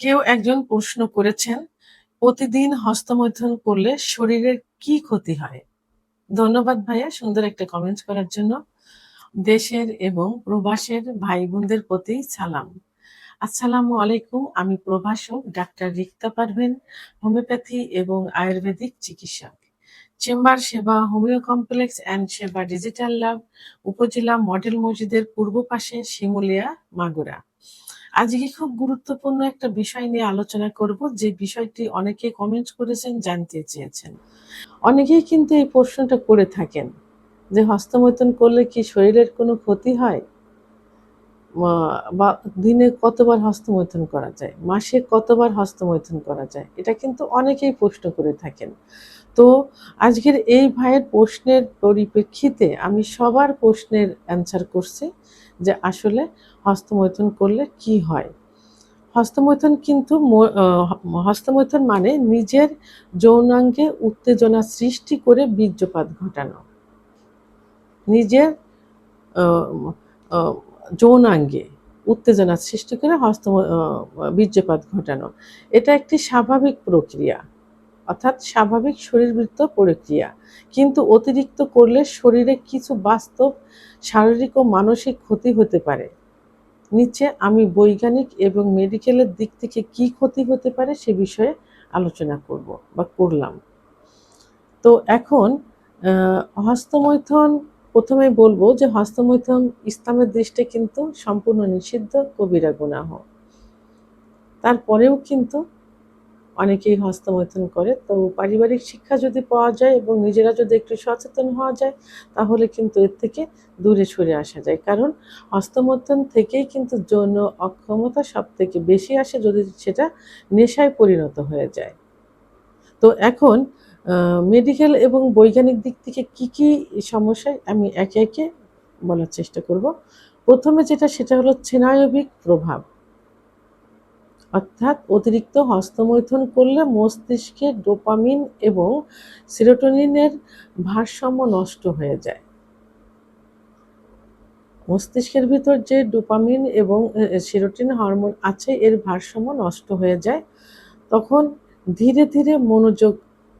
কেউ একজন প্রশ্ন করেছেন, প্রতিদিন হস্তমৈথুন করলে শরীরের কি ক্ষতি হয়? ধন্যবাদ ভাইয়া সুন্দর একটা কমেন্ট করার জন্য। দেশের এবং প্রবাসের ভাই বোনদের প্রতি সালাম। আসসালামু আলাইকুম, আমি প্রভাষক ডাক্তার রিক্তা পারভেন, হোমিওপ্যাথি এবং আয়ুর্বেদিক চিকিৎসক। চেম্বার সেবা হোমিও কমপ্লেক্স অ্যান্ড সেবা ডিজিটাল ল্যাব উপজেলা মডেল মসজিদের পূর্ব পাশে শিমুলিয়া, মাগুরা। আজকে খুব গুরুত্বপূর্ণ একটা বিষয় নিয়ে আলোচনা করব, যে বিষয়টি অনেকে কমেন্ট করেছেন, জানতে চেয়েছেন। অনেকেই কিন্তু এই প্রশ্নটা করে থাকেন, যে হস্তমৈথুন করলে কি শরীরের কোনো ক্ষতি হয়? বা দিনে কতবার হস্তমৈথুন করা যায়? মাসে কতবার হস্তমৈথুন করা যায়? এটা কিন্তু অনেকেই প্রশ্ন করে থাকেন। তো আজকের এই ভাইয়ের প্রশ্নের পরিপ্রেক্ষিতে আমি সবার প্রশ্নের অ্যান্সার করছি। যে আসলে হস্তমৈথুন করলে কি হয়? হস্তমৈথুন কিন্তু হস্তমৈথুন মানে নিজের যৌনাঙ্গে উত্তেজনা সৃষ্টি করে বীর্যপাত ঘটানো। নিজের যৌনাঙ্গে উত্তেজনা সৃষ্টি করে হস্ত বীর্যপাত ঘটানো। এটা একটি স্বাভাবিক প্রক্রিয়া। অর্থাৎ স্বাভাবিক শরীরবৃত্ত প্রক্রিয়া। কিন্তু অতিরিক্ত করলে শরীরে কিছু বাস্তব, শারীরিক ও মানসিক ক্ষতি হতে পারে। নিচে আমি বৈজ্ঞানিক এবং মেডিকেলের দিক থেকে কি ক্ষতি হতে পারে সে বিষয়ে আলোচনা করব বা করলাম। তো এখন হস্তমৈথন, প্রথমে বলব যে হস্তমৈথন ইসলামের দৃষ্টি কিন্তু সম্পূর্ণ নিষিদ্ধ কবিরা গুনাহ। তারপরেও কিন্তু অনেকেই হস্তমৈথুন করে। তো পারিবারিক শিক্ষা যদি পাওয়া যায় এবং নিজেরা যদি একটু সচেতন হওয়া যায়, তাহলে কিন্তু এর থেকে দূরে সরে আসা যায়। কারণ হস্তমৈথুন থেকেই কিন্তু যৌন অক্ষমতা সব থেকে বেশি আসে যদি সেটা নেশায় পরিণত হয়ে যায়। তো এখন মেডিকেল এবং বৈজ্ঞানিক দিক থেকে কি কি সমস্যায় আমি একে একে বলার চেষ্টা করব। প্রথমে যেটা, সেটা হলো স্নায়বিক প্রভাব। অর্থাৎ অতিরিক্ত হস্তমৈথুন করলে মস্তিষ্কে ডোপামিন এবং সিরোটোনিনের ভারসাম্য নষ্ট হয়ে যায়। মস্তিষ্কের ভিতর যে ডোপামিন এবং সিরোটিন হরমোন আছে, এর ভারসাম্য নষ্ট হয়ে যায়। তখন ধীরে ধীরে মনোযোগ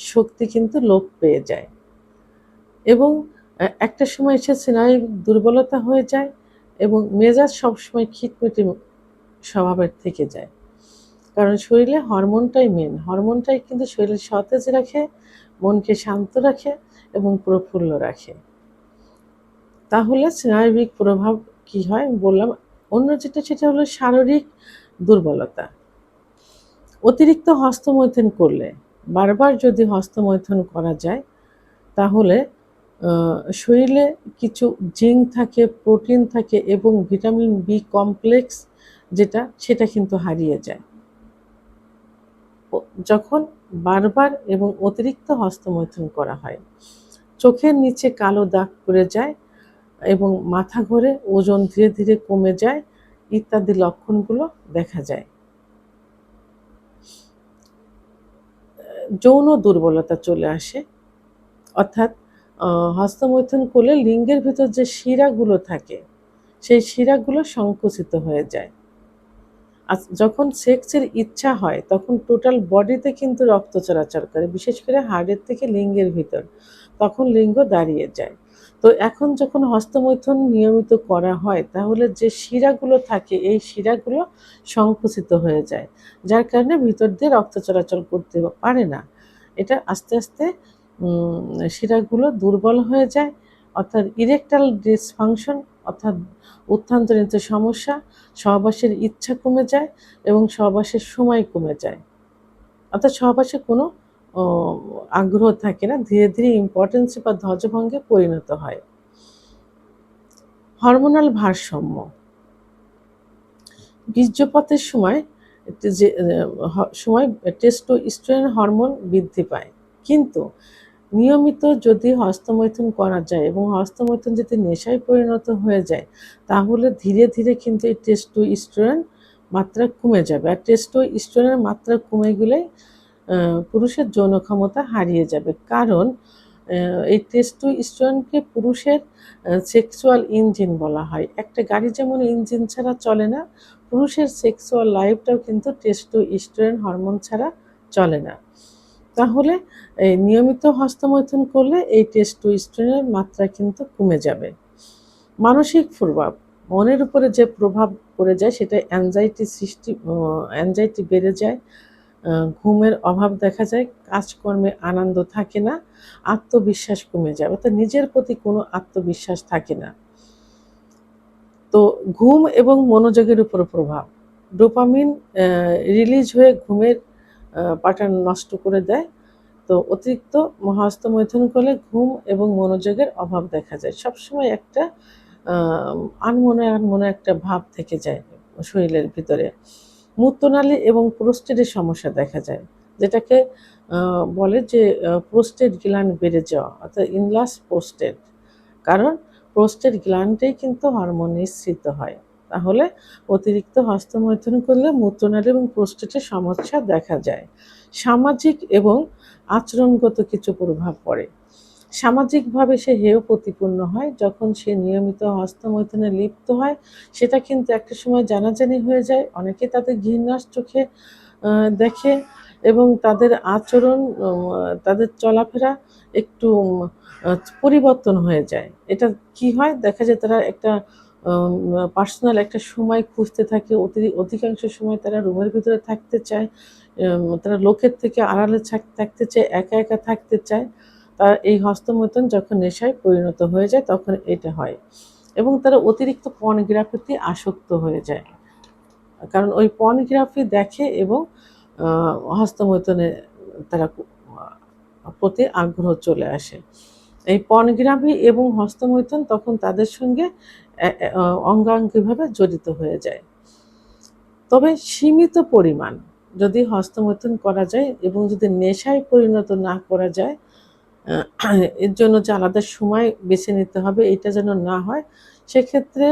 শক্তি কিন্তু লোপ পেয়ে যায়। এবং একটা সময় এসে স্নায়ু দুর্বলতা হয়ে যায় এবং মেজাজ সবসময় খিটমিটি স্বভাবের থেকে যায়। কারণ শরীরে হরমোনটাই মেন হরমোনটাই কিন্তু শরীর সতেজ রাখে, মনকে শান্ত রাখে এবং প্রফুল্ল রাখে। তাহলে স্নায়বিক প্রভাব কি হয়? বললাম, অন্য যেটা সেটা হলো শারীরিক দুর্বলতা। অতিরিক্ত হস্তমৈথন করলে, বারবার যদি হস্তমৈথন করা যায়, তাহলে শরীরে কিছু জিঙ্ক থাকে, প্রোটিন থাকে এবং ভিটামিন বি কমপ্লেক্স যেটা, সেটা কিন্তু হারিয়ে যায়। যখন বারবার এবং অতিরিক্ত হস্তমৈথুন করা হয়, চোখের নিচে কালো দাগ পড়ে যায় এবং মাথা ঘোরে ওজন ধীরে ধীরে কমে যায় ইত্যাদি লক্ষণগুলো দেখা যায়। যৌন দুর্বলতা চলে আসে। অর্থাৎ হস্তমৈথুন করলে লিঙ্গের ভিতর যে শিরাগুলো থাকে, সেই শিরাগুলো সংকুচিত হয়ে যায়। যখন সেক্সের ইচ্ছা হয়, তখন টোটাল বডিতে কিন্তু রক্ত চলাচল করে, বিশেষ করে হাড়ের থেকে লিঙ্গের ভিতর। তখন লিঙ্গ দাঁড়িয়ে যায়। তো এখন যখন হস্তমৈথুন নিয়মিত করা হয়, তাহলে যে শিরাগুলো থাকে, এই শিরাগুলো সংকুচিত হয়ে যায়, যার কারণে ভিতর দিয়ে রক্ত চলাচল করতে পারে না। এটা আস্তে আস্তে শিরাগুলো দুর্বল হয়ে যায়, অর্থাৎ ইরেকটাল ডিসফাংশন অর্থাৎ উত্থানজনিত সমস্যা, সহবাসের ইচ্ছা কমে যায় এবং সহবাসের সময় কমে যায়। অর্থাৎ সহবাসে কোনো আগ্রহ থাকে না, ধীরে ধীরে ইম্পর্টেন্সে বা ধ্বজভঙ্গে পরিণত হয়। হরমোনাল ভারসাম্য। বীর্যপাতের সময়, যে সময় টেস্টো স্টোরেন হরমোন বৃদ্ধি পায়। কিন্তু নিয়মিত যদি হস্তমৈথুন করা যায় এবং হস্তমৈথুন যদি নেশায় পরিণত হয়ে যায়, তাহলে ধীরে ধীরে কিন্তু এই টেস্টো স্টোরেন মাত্রা কমে যাবে। আর টেস্টো স্টোরেনের মাত্রা কমে গেলে পুরুষের যৌন ক্ষমতা হারিয়ে যাবে। কারণ এই টেস্টো স্টোরেনকে পুরুষের সেক্সুয়াল ইঞ্জিন বলা হয়। একটা গাড়ি যেমন ইঞ্জিন ছাড়া চলে না, পুরুষের সেক্সুয়াল লাইফটাও কিন্তু টেস্টো টেস্টোস্টেরন হরমোন ছাড়া চলে না। তাহলে এই নিয়মিত হস্তমৈথুন করলে এই টেস্টোস্টেরনের মাত্রা কিন্তু কমে যাবে। মানসিক প্রভাব মনের উপরে যে প্রভাব পড়ে যায় সেটা অ্যাংজাইটি সৃষ্টি অ্যাংজাইটি বেড়ে যায়। ঘুমের অভাব দেখা যায়, কাজকর্মে আনন্দ থাকে না, আত্মবিশ্বাস কমে যায়, অর্থাৎ নিজের প্রতি কোনো আত্মবিশ্বাস থাকে না। তো ঘুম এবং মনোযোগের উপর প্রভাব, ডোপামিন রিলিজ হয়ে ঘুমের প্যাটার্ন নষ্ট করে দেয়। তো অতিরিক্ত হস্তমৈথুন করলে ঘুম এবং মনোযোগের অভাব দেখা যায়। সবসময় একটা আনমনে আনমনে একটা ভাব থেকে যায় শরীরের ভিতরে। মূত্রনালী এবং প্রোস্টেটের সমস্যা দেখা যায়, যেটাকে বলে যে প্রোস্টেট গ্ল্যান্ড বেড়ে যাওয়া, অর্থাৎ ইনলাস প্রোস্টেট। কারণ প্রোস্টেট গ্ল্যান্ডেই কিন্তু হরমোন নিঃসৃত হয়। তাহলে অতিরিক্ত হস্তমৈথুন করলে মূত্রনালী এবং প্রোস্টেটের সমস্যা দেখা যায়। সামাজিক এবং আচরণগত কিছু প্রভাব পড়ে। সামাজিকভাবে সে হেয় প্রতিপূর্ণ হয়। যখন সে নিয়মিত হস্তমৈথুনে লিপ্ত হয়, সেটা কিন্তু একটা সময় জানাজানি হয়ে যায়। অনেকে তাদের ঘৃণার চোখে দেখে এবং তাদের আচরণ তাদের চলাফেরা একটু পরিবর্তন হয়ে যায়। এটা কি হয়? দেখা যায় তারা একটা পার্সোনাল একটা সময় খুঁজতে থাকে, অতি- অধিকাংশ সময় তারা রুমের ভিতরে থাকতে চায় তারা লোকের থেকে আড়ালে থাক- থাকতে চায়, একা একা থাকতে চায়। তার এই হস্তমৈথুন যখন নেশায় পরিণত হয়ে যায়, তখন এটা হয়। এবং তারা অতিরিক্ত পর্নোগ্রাফিতে আসক্ত হয়ে যায়। কারণ ওই পর্নোগ্রাফি দেখে এবং হস্তমৈথুনে তারা প্রতি আগ্রহ চলে আসে। এই পর্নোগ্রাফি এবং হস্তমৈথুন তখন তাদের সঙ্গে অঙ্গাঙ্গিভাবে জড়িত হয়ে যায়। তবে সীমিত পরিমাণ যদি হস্তমৈথুন করা যায় এবং যদি নেশায় পরিণত না করা যায় এর জন্য যে আলাদা সময় বেছে নিতে হবে, এটা যেন না হয়, সেক্ষেত্রে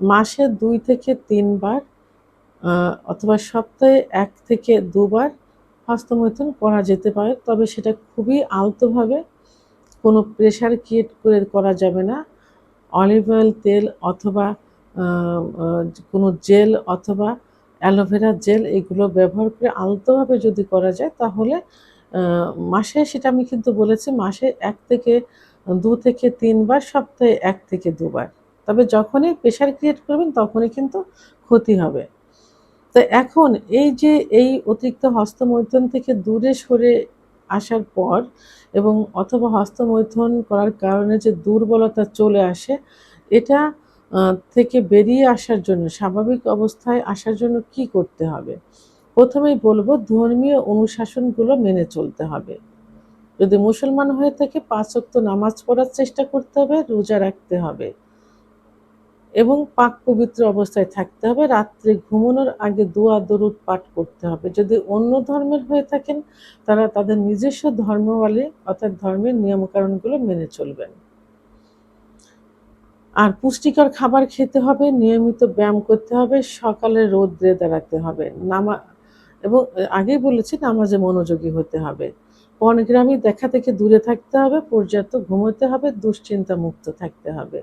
মাসে দুই থেকে তিনবার অথবা সপ্তাহে এক থেকে দুবার হস্তমৈথুন করা যেতে পারে। তবে সেটা খুবই আলতোভাবে কোনো প্রেশার ক্রিয়েট করে করা যাবে না। অলিভ অয়েল তেল অথবা কোনো জেল অথবা অ্যালোভেরা জেল এগুলো ব্যবহার করে আলতোভাবে যদি করা যায় তাহলে মাসে সেটা আমি কিন্তু বলেছি মাসে এক থেকে দু থেকে তিনবার, সপ্তাহে এক থেকে দুবার। তবে যখনই প্রেশার ক্রিয়েট করবেন তখনই কিন্তু ক্ষতি হবে। তো এখন এই যে এই অতিরিক্ত হস্তমৈথুন থেকে দূরে সরে আসার পর এবং অথবা হস্তমৈথন করার কারণে যে দুর্বলতা চলে আসে, এটা থেকে বেরিয়ে আসার জন্য, স্বাভাবিক অবস্থায় আসার জন্য কি করতে হবে? প্রথমেই বলব, ধর্মীয় অনুশাসনগুলো মেনে চলতে হবে। যদি মুসলমান হয়ে থাকে, পাঁচ নামাজ পড়ার চেষ্টা করতে হবে, রোজা রাখতে হবে। এবং পাক পবিত্র অবস্থায় থাকতে হবে। রাত্রে ঘুমানোর আগে দোয়া, দরুদ পাঠ করতে হবে। যদি অন্য ধর্মের হয়ে থাকেন, তারা তাদের নিজস্ব ধর্মাবলী অর্থাৎ ধর্মের নিয়মকানুনগুলো মেনে চলবেন। আর পুষ্টিকর খাবার খেতে হবে, নিয়মিত ব্যায়াম করতে হবে, সকালে রোদ্রে দাঁড়াতে হবে। নামা এবং আগেই বলেছি, নামাজে মনোযোগী হতে হবে। পণগ্রামী দেখা থেকে দূরে থাকতে হবে, পর্যাপ্ত ঘুমোতে হবে দুশ্চিন্তা মুক্ত থাকতে হবে।